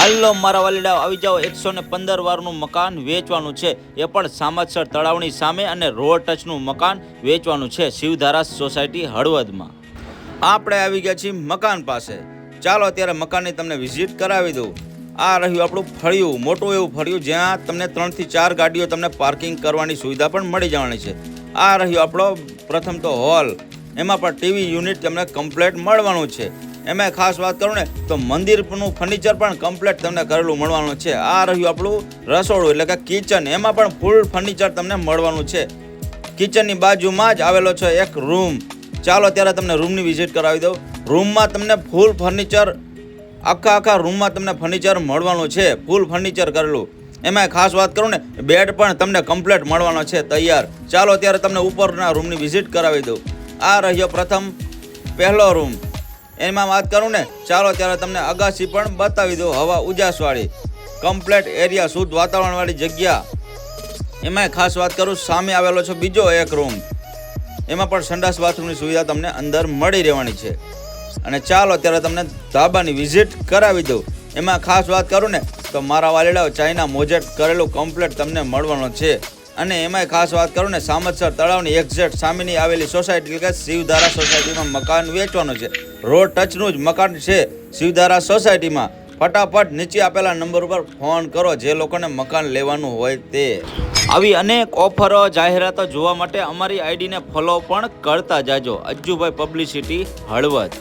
હાલો, મારા વાલીડા, આવી જાઓ. એકસો ને પંદર વારનું મકાન વેચવાનું છે. એ પણ સામતસર તળાવની સામે અને રોડ ટચનું મકાન વેચવાનું છે શિવધારા સોસાયટી હળવદમાં. આપણે આવી ગયા છીએ મકાન પાસે. ચાલો, અત્યારે મકાનની તમને વિઝિટ કરાવી દઉં. આ રહ્યું આપણું ફળિયું, મોટું એવું ફળિયું, જ્યાં તમને ત્રણથી ચાર ગાડીઓ તમને પાર્કિંગ કરવાની સુવિધા પણ મળી જવાની છે. આ રહ્યું આપણો પ્રથમ તો હોલ. એમાં પણ ટીવી યુનિટ તમને કમ્પ્લેટ મળવાનું છે. એમાં ખાસ વાત કરું ને, તો મંદિરનું ફર્નિચર પણ કમ્પ્લેટ તમને કરેલું મળવાનું છે. આ રહ્યું આપણું રસોડું, એટલે કે કિચન એમાં પણ ફૂલ ફર્નિચર તમને મળવાનું છે. કિચનની બાજુમાં જ આવેલો છે એક રૂમ ચાલો ત્યારે તમને રૂમની વિઝિટ કરાવી દઉં. રૂમમાં તમને ફૂલ ફર્નિચર આખા આખા રૂમમાં તમને ફર્નિચર મળવાનું છે. ફૂલ ફર્નિચર કરેલું એમાં ખાસ વાત કરું ને બેડ પણ તમને કમ્પ્લીટ મળવાનો છે, તૈયાર. ચાલો ત્યારે તમને ઉપરના રૂમની વિઝિટ કરાવી દઉં. આ રહ્યો પ્રથમ પહેલો રૂમ એમાં વાત કરું ને, ચાલો ત્યારે તમને અગાસી પણ બતાવી દઉં, હવા ઉજાસવાળી. કમ્પ્લેટ એરિયા શુદ્ધ વાતાવરણવાળી જગ્યા. એમાં ખાસ વાત કરું, સામે આવેલો છે બીજો એક રૂમ એમાં પણ સંડાસ બાથરૂમની સુવિધા તમને અંદર મળી રહેવાની છે. અને ચાલો ત્યારે તમને ધાબાની વિઝિટ કરાવી દઉં. એમાં ખાસ વાત કરું ને, તો મારા વાલીડાઓ ચાઇના મોજેટ કરેલું કમ્પ્લેટ તમને મળવાનો છે. અને એમાંય ખાસ વાત કરું ને, સામતસર તળાવની એક્ઝેક્ટ સામેની આવેલી સોસાયટી એટલે કે શિવધારા સોસાયટીમાં મકાન વેચવાનું છે. રોડ ટચનું જ મકાન છે શિવધારા સોસાયટીમાં ફટાફટ નીચે આપેલા નંબર ઉપર ફોન કરો, જે લોકોને મકાન લેવાનું હોય તે. આવી અનેક ઓફરો જાહેરાતો જોવા માટે અમારી આઈડીને ફોલો પણ કરતા જાજો. અજ્જુભાઈ પબ્લિસિટી હળવદ.